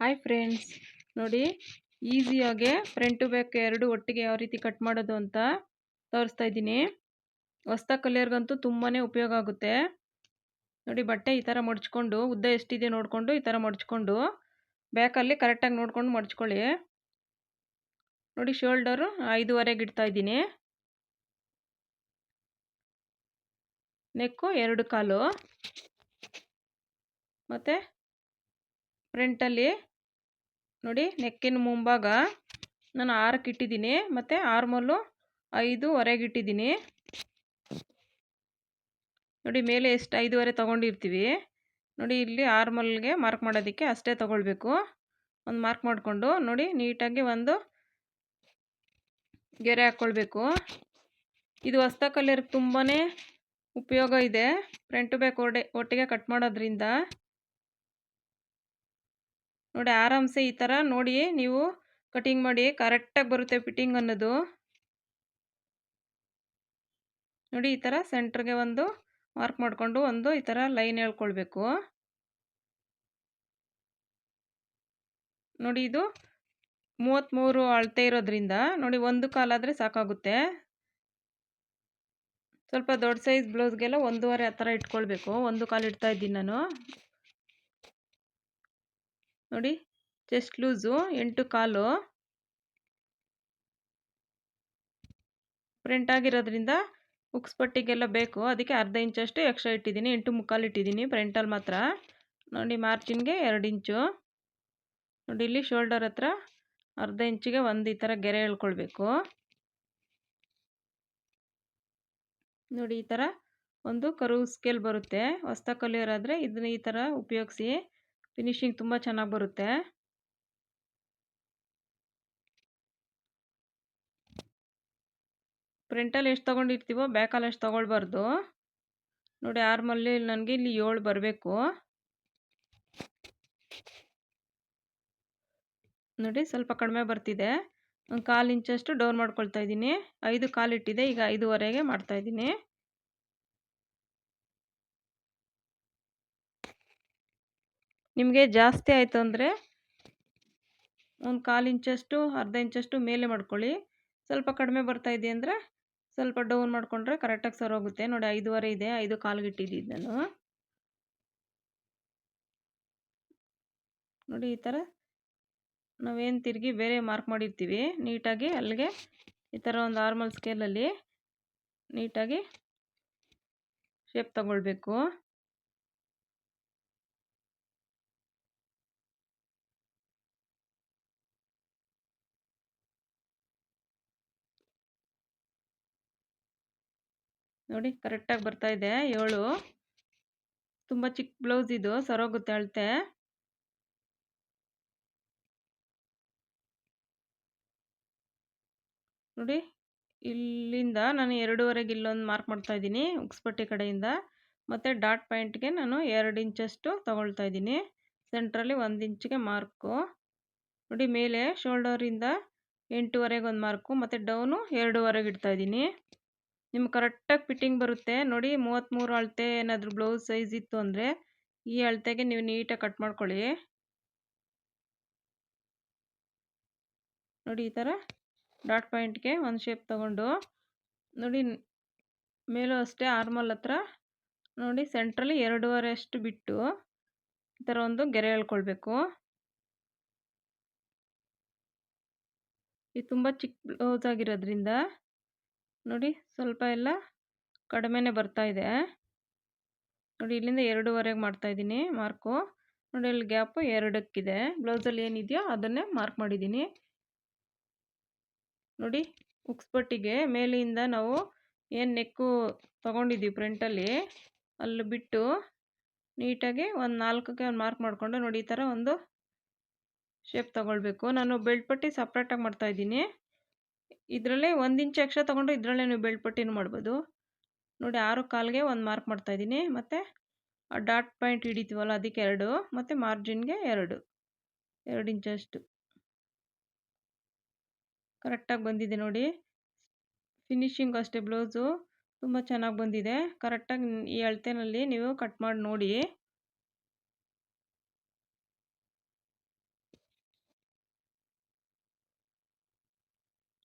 Hi friends ನೋಡಿ ಈಸಿಯಾಗೆ front to back ಎರಡು ಒಟ್ಟಿಗೆ ಯಾವ ರೀತಿ ಕಟ್ ಮಾಡೋದು ಅಂತ ತೋರಿಸ್ತಾ ಇದ್ದೀನಿ. ಹೊಸ್ತ ಕಲಿಯೋರ್ಗಂತೂ ತುಂಬಾ ಉಪಯೋಗ ಆಗುತ್ತೆ. ನೋಡಿ, ಬಟ್ಟೆ ಈ ಥರ ಮಡ್ಚ್ಕೊಂಡು, ಉದ್ದ ಎಷ್ಟಿದೆ ನೋಡಿಕೊಂಡು ಈ ಥರ ಮಡ್ಚ್ಕೊಂಡು ಬ್ಯಾಕಲ್ಲಿ ಕರೆಕ್ಟಾಗಿ ನೋಡ್ಕೊಂಡು ಮಡ್ಚ್ಕೊಳ್ಳಿ. ನೋಡಿ ಶೋಲ್ಡರು ಐದೂವರೆಗೆ ಇಡ್ತಾ ಇದ್ದೀನಿ. ನೆಕ್ಕು ಎರಡು ಕಾಲು. ಮತ್ತು ಫ್ರಂಟಲ್ಲಿ ನೋಡಿ ನೆಕ್ಕಿನ ಮುಂಭಾಗ ನಾನು ಆರಕ್ಕೆ ಇಟ್ಟಿದ್ದೀನಿ, ಮತ್ತು ಆರ್ಮಲ್ಲು ಐದುವರೆಗೆ ಇಟ್ಟಿದ್ದೀನಿ. ನೋಡಿ ಮೇಲೆ ಎಷ್ಟು ಐದುವರೆ ತೊಗೊಂಡಿರ್ತೀವಿ. ನೋಡಿ ಇಲ್ಲಿ ಆರ್ಮಲ್ಗೆ ಮಾರ್ಕ್ ಮಾಡೋದಕ್ಕೆ ಅಷ್ಟೇ ತೊಗೊಳ್ಬೇಕು. ಒಂದು ಮಾರ್ಕ್ ಮಾಡಿಕೊಂಡು ನೋಡಿ ನೀಟಾಗಿ ಒಂದು ಗೆರೆ ಹಾಕ್ಕೊಳ್ಬೇಕು. ಇದು ಹೊಸ್ತ ಕಲಿಯೋರ್ಗೆ ತುಂಬಾ ಉಪಯೋಗ ಇದೆ. ಫ್ರಂಟ್ ಬ್ಯಾಕ್ ಒಡೆ ಒಟ್ಟಿಗೆ ಕಟ್ ಮಾಡೋದ್ರಿಂದ. ನೋಡಿ ಆರಾಮ್ಸೆ ಈ ಥರ ನೋಡಿ ನೀವು ಕಟಿಂಗ್ ಮಾಡಿ ಕರೆಕ್ಟಾಗಿ ಬರುತ್ತೆ ಫಿಟ್ಟಿಂಗ್ ಅನ್ನೋದು. ನೋಡಿ ಈ ಥರ ಸೆಂಟ್ರಿಗೆ ಒಂದು ಮಾರ್ಕ್ ಮಾಡಿಕೊಂಡು ಒಂದು ಈ ಥರ ಲೈನ್ ಹೇಳ್ಕೊಳ್ಬೇಕು. ನೋಡಿ ಇದು ಮೂವತ್ತ್ಮೂರು ಅಳತೆ ಇರೋದ್ರಿಂದ ನೋಡಿ ಒಂದು ಕಾಲಾದರೆ ಸಾಕಾಗುತ್ತೆ. ಸ್ವಲ್ಪ ದೊಡ್ಡ ಸೈಜ್ ಬ್ಲೌಸ್ಗೆಲ್ಲ ಒಂದೂವರೆ ಆ ಥರ ಇಟ್ಕೊಳ್ಬೇಕು. ಒಂದು ಕಾಲು ಇಡ್ತಾ ಇದ್ದೀನಿ ನಾನು. ನೋಡಿ ಚೆಸ್ಟ್ ಲೂಸು ಎಂಟು ಕಾಲು. ಪ್ರಿಂಟ್ ಆಗಿರೋದ್ರಿಂದ ಉಕ್ಸ್ ಪಟ್ಟಿಗೆಲ್ಲ ಬೇಕು. ಅದಕ್ಕೆ ಅರ್ಧ ಇಂಚಷ್ಟು ಎಕ್ಸ್ಟ್ರಾ ಇಟ್ಟಿದ್ದೀನಿ. ಎಂಟು ಮುಕ್ಕಾಲು ಇಟ್ಟಿದ್ದೀನಿ ಪ್ರಿಂಟಲ್ಲಿ ಮಾತ್ರ. ನೋಡಿ ಮಾರ್ಜಿನ್ಗೆ ಎರಡು ಇಂಚು ನೋಡಿ, ಇಲ್ಲಿ ಶೋಲ್ಡರ್ ಹತ್ರ ಅರ್ಧ ಇಂಚಿಗೆ ಒಂದು ಈ ಥರ ಗೆರೆ ಎಳ್ಕೊಳ್ಬೇಕು. ನೋಡಿ, ಈ ಥರ ಒಂದು ಕರು ಸ್ಕೇಲ್ ಬರುತ್ತೆ. ಹೊಸ್ತ ಕಲಿಯೋರಾದರೆ ಇದನ್ನ ಈ ಥರ ಉಪಯೋಗಿಸಿ. ಫಿನಿಶಿಂಗ್ ತುಂಬ ಚೆನ್ನಾಗಿ ಬರುತ್ತೆ. ಫ್ರಂಟಲ್ಲಿ ಎಷ್ಟು ತೊಗೊಂಡಿರ್ತೀವೋ ಬ್ಯಾಕಲ್ಲಿ ಎಷ್ಟು ತೊಗೊಳ್ಬಾರ್ದು. ನೋಡಿ ಆರ್ಮಲ್ಲಿ ನನಗೆ ಇಲ್ಲಿ ಏಳು ಬರಬೇಕು. ನೋಡಿ ಸ್ವಲ್ಪ ಕಡಿಮೆ ಬರ್ತಿದೆ. ಒಂದು ಕಾಲು ಇಂಚಷ್ಟು ಡೌನ್ ಮಾಡ್ಕೊಳ್ತಾ ಇದ್ದೀನಿ. ಐದು ಕಾಲು ಇಟ್ಟಿದೆ, ಈಗ ಐದುವರೆಗೆ ಮಾಡ್ತಾಯಿದ್ದೀನಿ ನಿಮಗೆ ಜಾಸ್ತಿ ಆಯಿತು ಅಂದರೆ ಒಂದು ಕಾಲು ಇಂಚಷ್ಟು, ಅರ್ಧ ಇಂಚಷ್ಟು ಮೇಲೆ ಮಾಡ್ಕೊಳ್ಳಿ. ಸ್ವಲ್ಪ ಕಡಿಮೆ ಬರ್ತಾ ಇದೆ ಅಂದರೆ ಸ್ವಲ್ಪ ಡೌನ್ ಮಾಡಿಕೊಂಡ್ರೆ ಕರೆಕ್ಟಾಗಿ ಸರೋಗುತ್ತೆ ನೋಡಿ ಐದುವರೆ ಇದೆ, ಐದು ಕಾಲ್ಗೆ ನಾನು. ನೋಡಿ ಈ ಥರ ನಾವೇನು ತಿರುಗಿ ಬೇರೆ ಮಾರ್ಕ್ ಮಾಡಿರ್ತೀವಿ. ನೀಟಾಗಿ ಅಲ್ಲಿಗೆ ಈ ಥರ ಒಂದು ನಾರ್ಮಲ್ ಸ್ಕೇಲಲ್ಲಿ ನೀಟಾಗಿ ಶೇಪ್ ತಗೊಳ್ಬೇಕು. ನೋಡಿ ಕರೆಕ್ಟಾಗಿ ಬರ್ತಾ ಇದೆ. ಏಳು. ತುಂಬ ಚಿಕ್ಕ ಬ್ಲೌಸ್ ಇದು ಸರೋಗುತ್ತೆ ಅಳತೆ ನೋಡಿ, ಇಲ್ಲಿಂದ ನಾನು ಎರಡೂವರೆಗೆ ಇಲ್ಲೊಂದು ಮಾರ್ಕ್ ಮಾಡ್ತಾ ಇದ್ದೀನಿ, ಉಕ್ಸ್ಪಟ್ಟಿ ಕಡೆಯಿಂದ. ಮತ್ತು ಡಾಟ್ ಪಾಯಿಂಟ್ಗೆ ನಾನು ಎರಡು ಇಂಚಷ್ಟು ತಗೊಳ್ತಾ ಇದ್ದೀನಿ. ಸೆಂಟ್ರಲ್ಲಿ ಒಂದು ಇಂಚಿಗೆ ಮಾರ್ಕು ನೋಡಿ, ಮೇಲೆ ಶೋಲ್ಡರಿಂದ ಎಂಟೂವರೆಗೆ ಒಂದು ಮಾರ್ಕು ಮತ್ತು ಡೌನು ಎರಡೂವರೆಗೆ ಇಡ್ತಾ ಇದ್ದೀನಿ. ನಿಮ್ಗೆ ಕರೆಕ್ಟಾಗಿ ಫಿಟ್ಟಿಂಗ್ ಬರುತ್ತೆ. ನೋಡಿ ಮೂವತ್ತ್ಮೂರು ಅಳತೆ ಏನಾದರೂ ಬ್ಲೌಸ್ ಸೈಜ್ ಇತ್ತು ಅಂದರೆ, ಈ ಅಳತೆಗೆ ನೀವು ನೀಟಾಗಿ ಕಟ್ ಮಾಡ್ಕೊಳ್ಳಿ. ನೋಡಿ ಈ ಥರ ಡಾಟ್ ಪಾಯಿಂಟ್ಗೆ ಒಂದು ಶೇಪ್ ತಗೊಂಡು, ನೋಡಿ ಮೇಲೂ ಅಷ್ಟೇ ಆರ್ಮಲ್ ಹತ್ರ, ನೋಡಿ ಸೆಂಟ್ರಲ್ಲಿ ಎರಡೂವರೆ ಅಷ್ಟು ಬಿಟ್ಟು ಈ ಥರ ಒಂದು ಗೆರೆ ಹೇಳ್ಕೊಳ್ಬೇಕು ಇದು ತುಂಬ ಚಿಕ್ಕ ಬ್ಲೌಸ್ ಆಗಿರೋದ್ರಿಂದ ನೋಡಿ ಸ್ವಲ್ಪ ಎಲ್ಲ ಕಡಿಮೆನೇ ಬರ್ತಾ ಇದೆ. ನೋಡಿ ಇಲ್ಲಿಂದ ಎರಡೂವರೆಗೆ ಮಾಡ್ತಾಯಿದ್ದೀನಿ ಮಾರ್ಕು. ನೋಡಿ ಇಲ್ಲಿ ಗ್ಯಾಪು ಎರಡಕ್ಕಿದೆ. ಬ್ಲೌಸಲ್ಲಿ ಏನಿದೆಯೋ ಅದನ್ನೇ ಮಾರ್ಕ್ ಮಾಡಿದ್ದೀನಿ. ನೋಡಿ ಉಕ್ಸ್ಪಟ್ಟಿಗೆ ಮೇಲಿಂದ ನಾವು ಏನು ನೆಕ್ಕು ತೊಗೊಂಡಿದ್ದೀವಿ ಫ್ರಂಟಲ್ಲಿ ಅಲ್ಲಿ ಬಿಟ್ಟು ನೀಟಾಗಿ ಒಂದು ನಾಲ್ಕಕ್ಕೆ ಒಂದು ಮಾರ್ಕ್ ಮಾಡಿಕೊಂಡು ನೋಡಿ ಈ ಥರ ಒಂದು ಶೇಪ್ ತೊಗೊಳ್ಬೇಕು. ನಾನು ಬೆಲ್ಟ್ ಪಟ್ಟಿ ಸಪ್ರೇಟಾಗಿ ಮಾಡ್ತಾಯಿದ್ದೀನಿ ಇದರಲ್ಲೇ ಒಂದು ಇಂಚ್ ಎಕ್ಸ್ಟ್ರಾ ತೊಗೊಂಡು ಇದರಲ್ಲೇ ನೀವು ಬೆಳ್ಪಟ್ಟಿನೂ ಪಟ್ಟಿನೂ ಮಾಡ್ಬೋದು. ನೋಡಿ ಆರು ಕಾಲಿಗೆ ಒಂದು ಮಾರ್ಕ್ ಮಾಡ್ತಾಯಿದ್ದೀನಿ ಮತ್ತು ಆ ಡಾಟ್ ಪಾಯಿಂಟ್ ಹಿಡಿತೀವಲ್ಲ ಅದಕ್ಕೆ ಎರಡು, ಮತ್ತು ಮಾರ್ಜಿನ್ಗೆ ಎರಡು. ಎರಡು ಇಂಚಷ್ಟು ಕರೆಕ್ಟಾಗಿ ಬಂದಿದೆ ನೋಡಿ. ಫಿನಿಶಿಂಗ್ ಅಷ್ಟೇ ಬ್ಲೌಸು ತುಂಬ ಚೆನ್ನಾಗಿ ಬಂದಿದೆ. ಕರೆಕ್ಟಾಗಿ ಈ ಅಳತೆನಲ್ಲಿ ನೀವು ಕಟ್ ಮಾಡಿ ನೋಡಿ.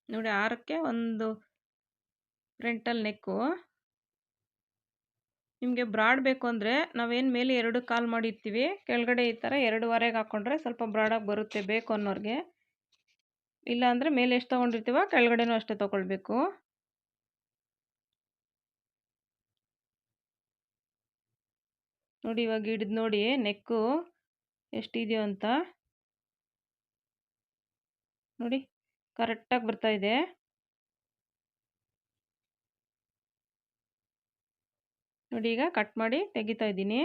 ನೋಡಿ ಆರಕ್ಕೆ ಒಂದು ಫ್ರಂಟಲ್ ನೆಕ್ಕು. ನಿಮಗೆ ಬ್ರಾಡ್ ಬೇಕು ಅಂದರೆ ನಾವೇನು ಮೇಲೆ ಎರಡು ಕಾಲು ಮಾಡಿರ್ತೀವಿ, ಕೆಳಗಡೆ ಈ ಥರ ಎರಡೂವರೆಗೆ ಹಾಕ್ಕೊಂಡ್ರೆ ಸ್ವಲ್ಪ ಬ್ರಾಡಾಗಿ ಬರುತ್ತೆ ಬೇಕು ಅನ್ನೋರಿಗೆ. ಇಲ್ಲಾಂದರೆ ಮೇಲೆ ಎಷ್ಟು ತೊಗೊಂಡಿರ್ತೀವೋ ಕೆಳಗಡೆನೂ ಅಷ್ಟೇ ತೊಗೊಳ್ಬೇಕು. ನೋಡಿ ಇವಾಗ ಹಿಡಿದು ನೋಡಿ ನೆಕ್ಕು ಎಷ್ಟಿದೆಯೋ ಅಂತ. ನೋಡಿ. ಕರೆಕ್ಟಾಗಿ ಬರ್ತಾ ಇದೆ. ನೋಡಿ ಈಗ ಕಟ್ ಮಾಡಿ ತೆಗಿತಾ ಇದ್ದೀನಿ.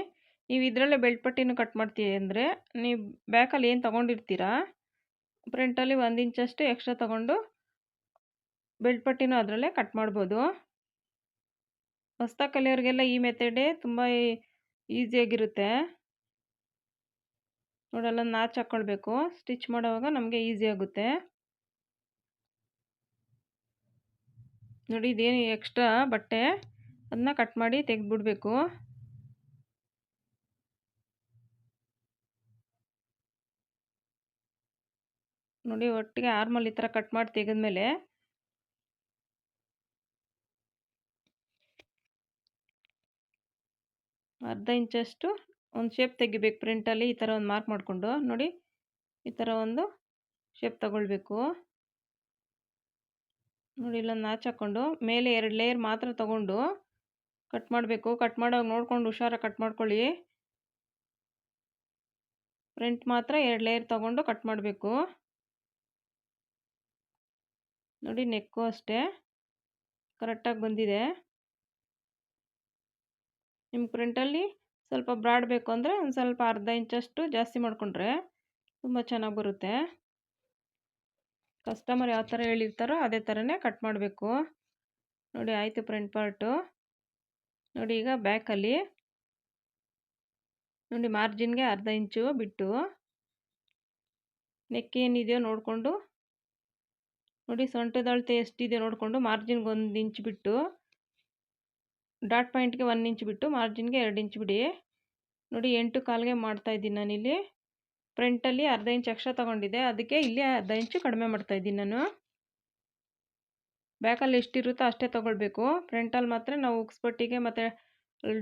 ನೀವು ಇದರಲ್ಲೇ ಬೆಲ್ಟ್ ಪಟ್ಟಿನೂ ಕಟ್ ಮಾಡ್ತೀವಿ ಅಂದರೆ ನೀವು ಬ್ಯಾಕಲ್ಲಿ ಏನು ತೊಗೊಂಡಿರ್ತೀರಾ? ಫ್ರಂಟಲ್ಲಿ ಒಂದು ಇಂಚಷ್ಟು ಎಕ್ಸ್ಟ್ರಾ ತೊಗೊಂಡು ಬೆಲ್ಟ್ ಪಟ್ಟಿನೂ ಅದರಲ್ಲೇ ಕಟ್ ಮಾಡ್ಬೋದು. ಹೊಸ್ದಾಗಿ ಕಲಿಯೋರಿಗೆಲ್ಲ ಈ ಮೆಥಡೇ ತುಂಬ ಈಸಿಯಾಗಿರುತ್ತೆ. ನೋಡಲ್ಲ ನಾಚ್ ಹಾಕ್ಕೊಳ್ಬೇಕು ಸ್ಟಿಚ್ ಮಾಡೋವಾಗ ನಮಗೆ ಈಸಿ ಆಗುತ್ತೆ ನೋಡಿ ಇದೇನು ಎಕ್ಸ್ಟ್ರಾ ಬಟ್ಟೆ ಅದನ್ನ ಕಟ್ ಮಾಡಿ ತೆಗೆದ್ಬಿಡ್ಬೇಕು. ನೋಡಿ ಒಟ್ಟಿಗೆ ಆರ್ಮಲ್ ಈ ಥರ ಕಟ್ ಮಾಡಿ ತೆಗೆದ್ಮೇಲೆ ಅರ್ಧ ಇಂಚಷ್ಟು ಒಂದು ಶೇಪ್ ತೆಗಿಬೇಕು ಪ್ರಿಂಟಲ್ಲಿ ಈ ಥರ ಒಂದು ಮಾರ್ಕ್ ಮಾಡಿಕೊಂಡು. ನೋಡಿ ಈ ಥರ ಒಂದು ಶೇಪ್ ತಗೊಳ್ಬೇಕು. ನೋಡಿ ಇಲ್ಲೊಂದು ನಾಚ್ ಹಾಕ್ಕೊಂಡು ಮೇಲೆ ಎರಡು ಲೇಯರ್ ಮಾತ್ರ ತಗೊಂಡು ಕಟ್ ಮಾಡಬೇಕು. ಕಟ್ ಮಾಡೋ ನೋಡ್ಕೊಂಡು ಹುಷಾರಾಗಿ ಕಟ್ ಮಾಡ್ಕೊಳ್ಳಿ. ಫ್ರಂಟ್ ಮಾತ್ರ ಎರಡು ಲೇಯರ್ ತಗೊಂಡು ಕಟ್ ಮಾಡಬೇಕು. ನೋಡಿ ನೆಕ್ಕು ಅಷ್ಟೇ. ಕರೆಕ್ಟಾಗಿ ಬಂದಿದೆ. ನಿಮ್ಮ ಪ್ರಿಂಟಲ್ಲಿ ಸ್ವಲ್ಪ ಬ್ರಾಡ್ ಬೇಕು ಅಂದರೆ ಒಂದು ಸ್ವಲ್ಪ ಅರ್ಧ ಇಂಚಷ್ಟು ಜಾಸ್ತಿ ಮಾಡಿಕೊಂಡ್ರೆ ತುಂಬ ಚೆನ್ನಾಗಿ ಬರುತ್ತೆ. ಕಸ್ಟಮರ್ ಯಾವ ಥರ ಹೇಳಿರ್ತಾರೋ ಅದೇ ಥರನೇ ಕಟ್ ಮಾಡಬೇಕು. ನೋಡಿ ಆಯಿತು ಫ್ರಂಟ್ ಪಾರ್ಟು ನೋಡಿ ಈಗ ಬ್ಯಾಕಲ್ಲಿ ನೋಡಿ ಮಾರ್ಜಿನ್ಗೆ ಅರ್ಧ ಇಂಚು ಬಿಟ್ಟು ನೆಕ್ ಏನಿದೆಯೋ ನೋಡಿಕೊಂಡು ನೋಡಿ ಸೊಂಟದ ಅಳತೆ ಎಷ್ಟಿದೆಯೋ ನೋಡಿಕೊಂಡು ಮಾರ್ಜಿನ್ಗೆ ಒಂದು ಇಂಚ್ ಬಿಟ್ಟು ಡಾಟ್ ಪಾಯಿಂಟ್ಗೆ ಒನ್ ಇಂಚ್ ಬಿಟ್ಟು ಮಾರ್ಜಿನ್ಗೆ ಎರಡು ಇಂಚ್ ಬಿಡಿ. ನೋಡಿ ಎಂಟು ಕಾಲಿಗೆ ಮಾಡ್ತಾ ಇದ್ದೀನಿ ನಾನಿಲ್ಲಿ. ಫ್ರಂಟಲ್ಲಿ ಅರ್ಧ ಇಂಚ್ ಎಕ್ಸ್ಟ್ರಾ ತೊಗೊಂಡಿದ್ದೆ. ಅದಕ್ಕೆ ಇಲ್ಲಿ ಅರ್ಧ ಇಂಚು ಕಡಿಮೆ ಮಾಡ್ತಾ ಇದ್ದೀನಿ ನಾನು. ಬ್ಯಾಕಲ್ಲಿ ಎಷ್ಟಿರುತ್ತೋ ಅಷ್ಟೇ ತೊಗೊಳ್ಬೇಕು. ಫ್ರಂಟಲ್ಲಿ ಮಾತ್ರ ನಾವು ಉಕ್ಸ್ಪಟ್ಟಿಗೆ ಮತ್ತು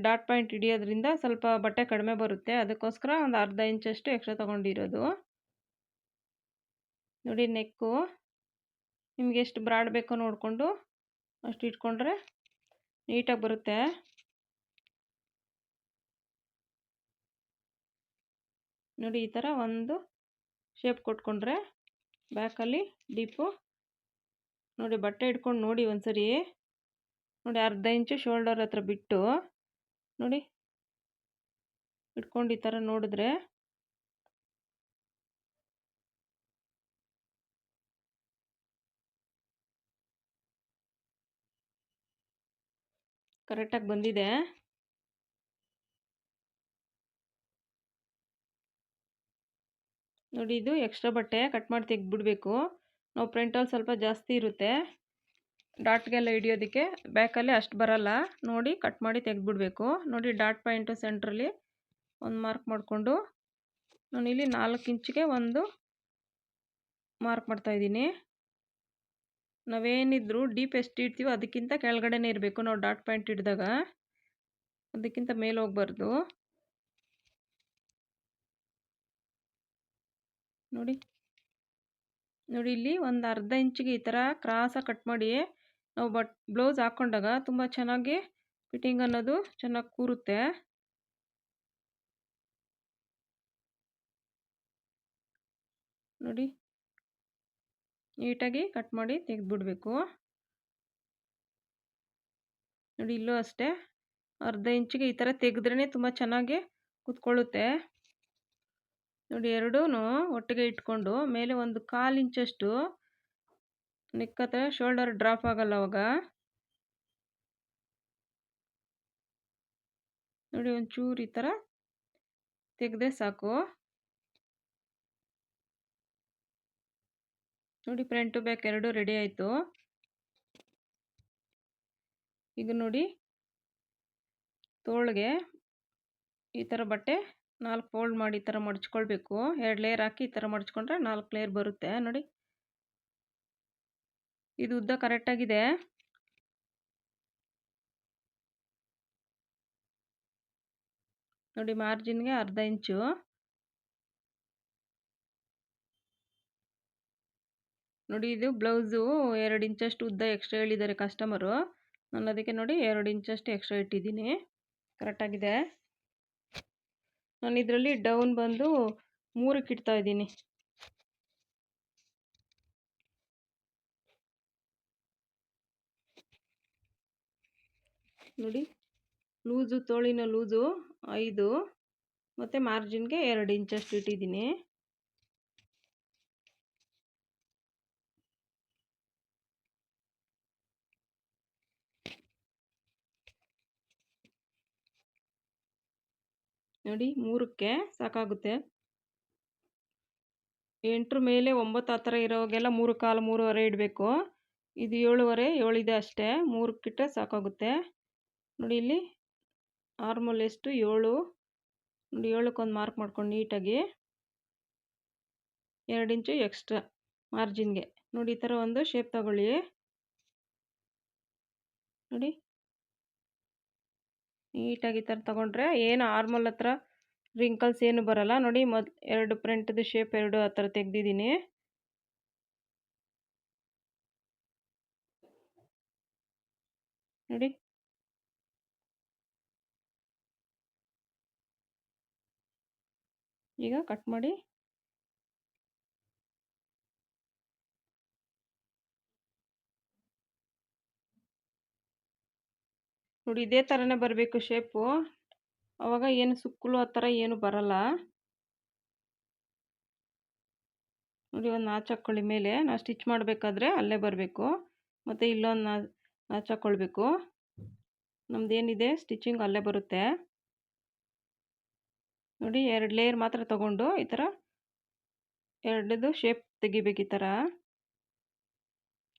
ಡಾಟ್ ಪಾಯಿಂಟ್ ಹಿಡಿಯೋದ್ರಿಂದ ಸ್ವಲ್ಪ ಬಟ್ಟೆ ಕಡಿಮೆ ಬರುತ್ತೆ. ಅದಕ್ಕೋಸ್ಕರ ಒಂದು ಅರ್ಧ ಇಂಚಷ್ಟು ಎಕ್ಸ್ಟ್ರಾ ತೊಗೊಂಡಿರೋದು. ನೋಡಿ ನೆಕ್ಕು ನಿಮಗೆ ಎಷ್ಟು ಬ್ರಾಡ್ ಬೇಕೋ ನೋಡಿಕೊಂಡು ಅಷ್ಟು ಇಟ್ಕೊಂಡ್ರೆ ನೀಟಾಗಿ ಬರುತ್ತೆ. ನೋಡಿ, ಈ ಥರ ಒಂದು ಶೇಪ್ ಕೊಟ್ಕೊಂಡ್ರೆ ಬ್ಯಾಕಲ್ಲಿ ಡೀಪು ನೋಡಿ, ಬಟ್ಟೆ ಇಟ್ಕೊಂಡು ನೋಡಿ ಒಂದ್ಸರಿ. ನೋಡಿ, ಅರ್ಧ ಇಂಚು ಶೋಲ್ಡರ್ ಹತ್ರ ಬಿಟ್ಟು, ನೋಡಿ. ಇಟ್ಕೊಂಡು ಈ ಥರ ನೋಡಿದ್ರೆ. ಕರೆಕ್ಟಾಗಿ ಬಂದಿದೆ. ನೋಡಿ ಇದು ಎಕ್ಸ್ಟ್ರಾ ಬಟ್ಟೆ ಕಟ್ ಮಾಡಿ ತೆಗೆದ್ಬಿಡ್ಬೇಕು. ನಾವು ಫ್ರಂಟಲ್ಲಿ ಸ್ವಲ್ಪ ಜಾಸ್ತಿ ಇರುತ್ತೆ. ಡಾಟ್ಗೆಲ್ಲ ಹಿಡಿಯೋದಕ್ಕೆ ಬ್ಯಾಕಲ್ಲಿ ಅಷ್ಟು ಬರಲ್ಲ. ನೋಡಿ ಕಟ್ ಮಾಡಿ ತೆಗೆದ್ಬಿಡ್ಬೇಕು. ನೋಡಿ ಡಾಟ್ ಪಾಯಿಂಟು ಸೆಂಟ್ರಲ್ಲಿ ಒಂದು ಮಾರ್ಕ್ ಮಾಡಿಕೊಂಡು ನಾನು ಇಲ್ಲಿ ನಾಲ್ಕು ಇಂಚಿಗೆ ಒಂದು ಮಾರ್ಕ್ ಮಾಡ್ತಾಯಿದ್ದೀನಿ ನಾವೇನಿದ್ರು ಡೀಪ್ ಎಷ್ಟು ಇಡ್ತೀವೋ ಅದಕ್ಕಿಂತ ಕೆಳಗಡೆನೇ ಇರಬೇಕು. ನಾವು ಡಾಟ್ ಪಾಯಿಂಟ್ ಇಡಿದಾಗ ಅದಕ್ಕಿಂತ ಮೇಲೆ ಹೋಗ್ಬಾರ್ದು. ನೋಡಿ. ನೋಡಿ ಇಲ್ಲಿ ಒಂದು ಅರ್ಧ ಇಂಚಿಗೆ ಈ ಥರ ಕ್ರಾಸಾಗಿ ಕಟ್ ಮಾಡಿ ನಾವು ಬಟ್ ಬ್ಲೌಸ್ ಹಾಕ್ಕೊಂಡಾಗ ತುಂಬ ಚೆನ್ನಾಗಿ ಫಿಟ್ಟಿಂಗ್ ಅನ್ನೋದು ಚೆನ್ನಾಗಿ ಕೂರುತ್ತೆ. ನೋಡಿ. ನೀಟಾಗಿ ಕಟ್ ಮಾಡಿ ತೆಗೆದ್ಬಿಡ್ಬೇಕು. ನೋಡಿ ಇಲ್ಲೂ ಅಷ್ಟೇ. ಅರ್ಧ ಇಂಚಿಗೆ ಈ ಥರ ತೆಗೆದ್ರೇ ತುಂಬ ಚೆನ್ನಾಗಿ ಕೂತ್ಕೊಳ್ಳುತ್ತೆ. ನೋಡಿ ಎರಡೂ ಒಟ್ಟಿಗೆ ಇಟ್ಕೊಂಡು ಮೇಲೆ ಒಂದು ಕಾಲು ಇಂಚಷ್ಟು ನಿಕ್ಕತ್ತೆ ಶೋಲ್ಡರ್ ಡ್ರಾಪ್ ಆಗಲ್ಲ ಅವಾಗ. ನೋಡಿ ಒಂಚೂರು ಈ ಥರ ತೆಗೆದೇ ಸಾಕು. ನೋಡಿ ಫ್ರಂಟು ಬ್ಯಾಕ್ ಎರಡು ರೆಡಿ ಆಯಿತು. ಈಗ ನೋಡಿ ತೋಳಿಗೆ ಈ ಥರ ಬಟ್ಟೆ ನಾಲ್ಕು ಫೋಲ್ಡ್ ಮಾಡಿ ಈ ಥರ ಮಡ್ಚ್ಕೊಳ್ಬೇಕು. ಎರಡು ಲೇಯರ್ ಹಾಕಿ ಈ ಥರ ಮಡ್ಚ್ಕೊಂಡ್ರೆ ನಾಲ್ಕು ಲೇಯರ್ ಬರುತ್ತೆ. ನೋಡಿ. ಇದು ಉದ್ದ ಕರೆಕ್ಟಾಗಿದೆ ನೋಡಿ ಮಾರ್ಜಿನ್ಗೆ ಅರ್ಧ ಇಂಚು ನೋಡಿ ಇದು ಬ್ಲೌಸು ಎರಡು ಇಂಚಷ್ಟು ಉದ್ದ ಎಕ್ಸ್ಟ್ರಾ ಹೇಳಿದ್ದಾರೆ ಕಸ್ಟಮರು ನಾನು ಅದಕ್ಕೆ ನೋಡಿ ಎರಡು ಇಂಚಷ್ಟು ಎಕ್ಸ್ಟ್ರಾ ಇಟ್ಟಿದ್ದೀನಿ. ಕರೆಕ್ಟಾಗಿದೆ ನಾನು ಇದರಲ್ಲಿ ಡೌನ್ ಬಂದು ಮೂರಕ್ಕೆ ಇಡ್ತಾ ಇದ್ದೀನಿ. ನೋಡಿ, ಲೂಸು, ತೋಳಿನ ಲೂಸು ಐದು, ಮತ್ತು ಮಾರ್ಜಿನ್ಗೆ ಎರಡು ಇಂಚಷ್ಟು ಇಟ್ಟಿದ್ದೀನಿ. ನೋಡಿ ಮೂರಕ್ಕೆ ಸಾಕಾಗುತ್ತೆ. ಎಂಟ್ರ ಮೇಲೆ ಒಂಬತ್ತು ಆ ಥರ ಇರೋವಾಗೆಲ್ಲ ಮೂರು ಕಾಲು ಮೂರುವರೆ ಇಡಬೇಕು. ಇದು ಏಳುವರೆ, ಏಳಿದೆ ಅಷ್ಟೇ. ಮೂರಕ್ಕಿಟ್ಟರೆ ಸಾಕಾಗುತ್ತೆ. ನೋಡಿ ಇಲ್ಲಿ ಆರ್ಮೋಲ್ ಎಷ್ಟು? ಏಳು. ನೋಡಿ ಏಳಕ್ಕೊಂದು ಮಾರ್ಕ್ ಮಾಡ್ಕೊಂಡು ನೀಟಾಗಿ. ಎರಡು ಇಂಚು ಎಕ್ಸ್ಟ್ರಾ ಮಾರ್ಜಿನ್ಗೆ. ನೋಡಿ ಈ ಥರ ಒಂದು ಶೇಪ್ ತಗೊಳ್ಳಿ. ನೋಡಿ ನೀಟಾಗಿ ಈ ಥರ ತಗೊಂಡ್ರೆ ಏನು ಆರ್ಮಲ್ ಹತ್ರ ರಿಂಕಲ್ಸ್ ಏನು ಬರಲ್ಲ. ನೋಡಿ ಮೊದ್ ಎರಡು ಪ್ರಿಂಟ್ದು ಶೇಪ್ ಎರಡು ಆ ಥರ ತೆಗ್ದಿದ್ದೀನಿ. ನೋಡಿ. ಈಗ ಕಟ್ ಮಾಡಿ ನೋಡಿ ಇದೇ ಥರನೇ ಬರಬೇಕು ಶೇಪು ಅವಾಗ ಏನು ಸುಕ್ಕಲು ಆ ಥರ ಏನು ಬರಲ್ಲ. ನೋಡಿ ಒಂದು ನಾಚ್ ಹಾಕ್ಕೊಳ್ಳಿ ಮೇಲೆ. ನಾವು ಸ್ಟಿಚ್ ಮಾಡಬೇಕಾದ್ರೆ ಅಲ್ಲೇ ಬರಬೇಕು. ಮತ್ತು ಇಲ್ಲೊಂದು ನಾ, ನಾಚ್ ಹಾಕ್ಕೊಳ್ಬೇಕು ನಮ್ಮದೇನಿದೆ ಸ್ಟಿಚಿಂಗ್ ಅಲ್ಲೇ ಬರುತ್ತೆ. ನೋಡಿ ಎರಡು ಲೇಯರ್ ಮಾತ್ರ ತಗೊಂಡು ಈ ಥರ ಎರಡದು ಶೇಪ್ ತೆಗಿಬೇಕು ಈ ಥರ.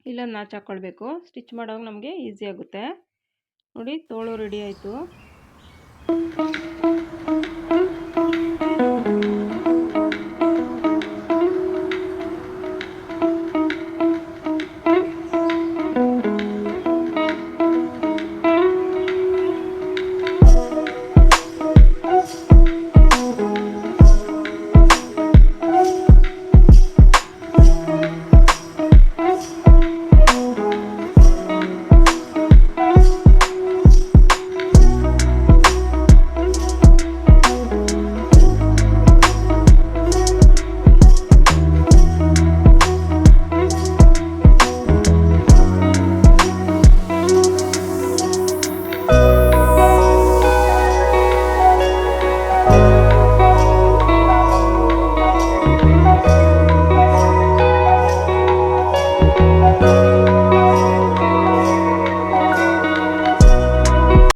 ಇಲ್ಲೊಂದು ನಾಚ್ ಹಾಕ್ಕೊಳ್ಬೇಕು ಸ್ಟಿಚ್ ಮಾಡೋವಾಗ ನಮಗೆ ಈಸಿ ಆಗುತ್ತೆ. ನೋಡಿ ತೋಳು ರೆಡಿ ಆಯಿತು.